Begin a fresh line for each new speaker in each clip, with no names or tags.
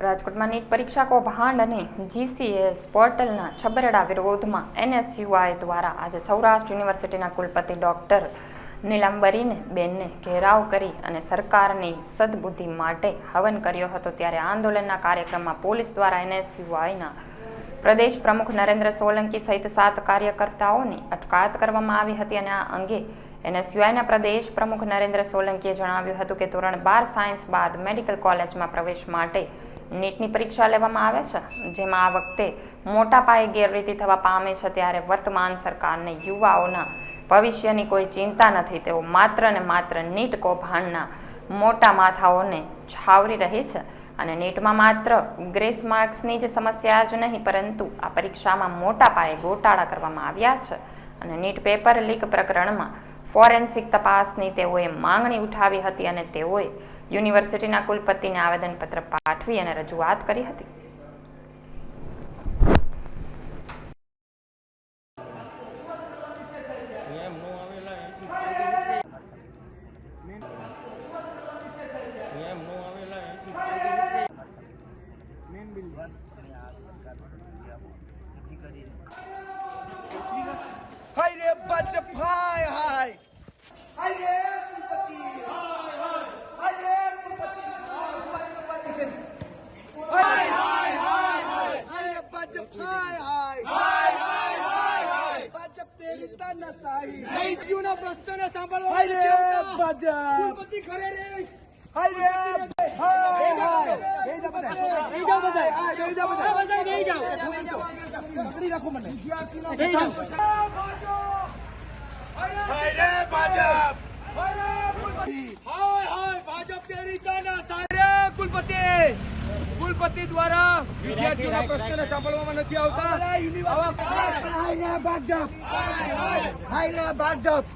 રાજકોટમાં નીટ પરીક્ષા કૌભાંડ અને જીસીએસ પોર્ટલના છબરડા વિરોધમાં એનએસયુઆઈ દ્વારા આજે સૌરાષ્ટ્ર યુનિવર્સિટીના કુલપતિ ડોક્ટર નીલાંબરીને બેનને ઘેરાવ કરી અને સરકારની સદબુદ્ધિ માટે હવન કર્યો હતો ત્યારે આંદોલનના કાર્યક્રમમાં પોલીસ દ્વારા એનએસયુઆઈના પ્રદેશ પ્રમુખ નરેન્દ્ર સોલંકી સહિત સાત કાર્યકર્તાઓની અટકાયત કરવામાં આવી હતી અને આ અંગે એનએસયુઆઈના પ્રદેશ પ્રમુખ નરેન્દ્ર સોલંકીએ જણાવ્યું હતું કે ધોરણ બાર સાયન્સ બાદ મેડિકલ કોલેજમાં પ્રવેશ માટે નીટની પરીક્ષા લેવામાં આવે છે, જેમાં આ વખતે મોટા પાયે ગેરરીતિ થવા પામે છે ત્યારે વર્તમાન સરકારને યુવાઓના ભવિષ્યની કોઈ ચિંતા નથી, તેઓ માત્ર ને માત્ર નીટ કૌભાંડના મોટા માથાઓને છાવરી રહી છે અને નીટમાં માત્ર ગ્રેસ માર્ક્સની જ સમસ્યા જ નહીં, પરંતુ આ પરીક્ષામાં મોટા પાયે ગોટાળા કરવામાં આવ્યા છે અને નીટ પેપર લીક પ્રકરણમાં ફોરેન્સિક તપાસની તેઓએ માંગણી ઉઠાવી હતી અને તેઓએ યુનિવર્સિટીના કુલપતિને આવેદનપત્ર પાઠવી અને રજૂઆત કરી હતી.
હાય રે ભાજપ હાય
પ્રશ્નને સાંભળવા કુલપતિ ખરે રે
હાય રે હાય હાય બેહી જા બધા
બેહી
જા બધા
બધા બેહી જાઓ.
પકડી રાખો મને
જાઓ.
હાય રે ભાજપ
હાય હાય ભાજપ તેરી તાના સારે કુલપતિ કુલપતિ દ્વારા વિદ્યાર્થીઓના પ્રશ્નને સાંભળવામાં નથી આવતા
ભાજપ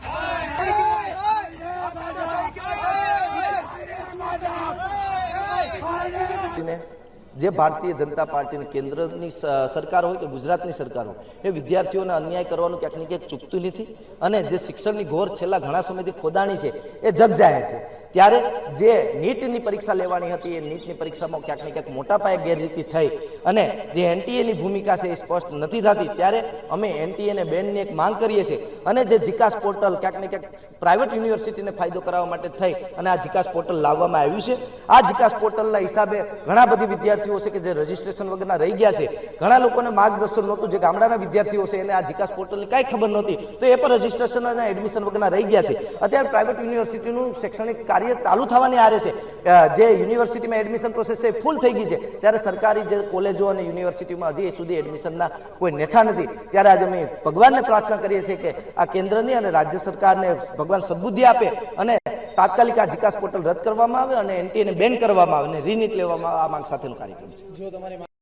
જે ભારતીય જનતા પાર્ટીની કેન્દ્રની સરકાર હોય કે ગુજરાતની સરકાર હોય, એ વિદ્યાર્થીઓને અન્યાય કરવાનું ક્યાંક ને ક્યાંક ચૂકતું નથી અને જે શિક્ષણની ઘોર છેલ્લા ઘણા સમયથી ખોદાણી છે, એ જગ જાય છે. ત્યારે જે નીટની પરીક્ષા લેવાની હતી, એ નીટની પરીક્ષામાં ક્યાંક ને ક્યાંક મોટા પાયે ગેરરીતિ થઈ અને જે એનટીએની ભૂમિકા છે એ સ્પષ્ટ નથી થતી. ત્યારે અમે એનટીએને બેનની એક માંગ કરીએ છીએ અને જે જીકાસ પોર્ટલ ક્યાંક ને ક્યાંક પ્રાઇવેટ યુનિવર્સિટીને ફાયદો કરાવવા માટે થઈ અને આ જીકાસ પોર્ટલ લાવવામાં આવ્યું છે. આ જીકાસ પોર્ટલના હિસાબે ઘણા બધી વિદ્યાર્થીઓ છે કે જે રજીસ્ટ્રેશન વગરના રહી ગયા છે. ઘણા લોકોને માર્ગદર્શન નહોતું, જે ગામડાના વિદ્યાર્થીઓ છે એને આ જીકાસ પોર્ટલની કાંઈ ખબર નહોતી. તો એ પણ રજીસ્ટ્રેશન અને એડમિશન વગરના રહી ગયા છે. અત્યારે પ્રાઇવેટ યુનિવર્સિટીનું શૈક્ષણિક કાર્ય ચાલુ થવાની આરે છે. જે યુનિવર્સિટીમાં એડમિશન પ્રોસેસ છે ફૂલ થઈ ગઈ છે. ત્યારે સરકારી જે કોલેજો અને યુનિવર્સિટીમાં હજી સુધી એડમિશનના કોઈ નેઠા નથી. ત્યારે આજે અમે ભગવાનને પ્રાર્થના કરીએ છીએ કે આ કેન્દ્રની અને રાજ્ય સરકારને ભગવાન સદબુદ્ધિ આપે અને તાત્કાલિક આ જીકાસ પોર્ટલ રદ કરવામાં આવે અને એનટીએને બેન કરવામાં આવે અને રીનીટ લેવામાં આ માંગ સાથેનો કાર્યક્રમ છે.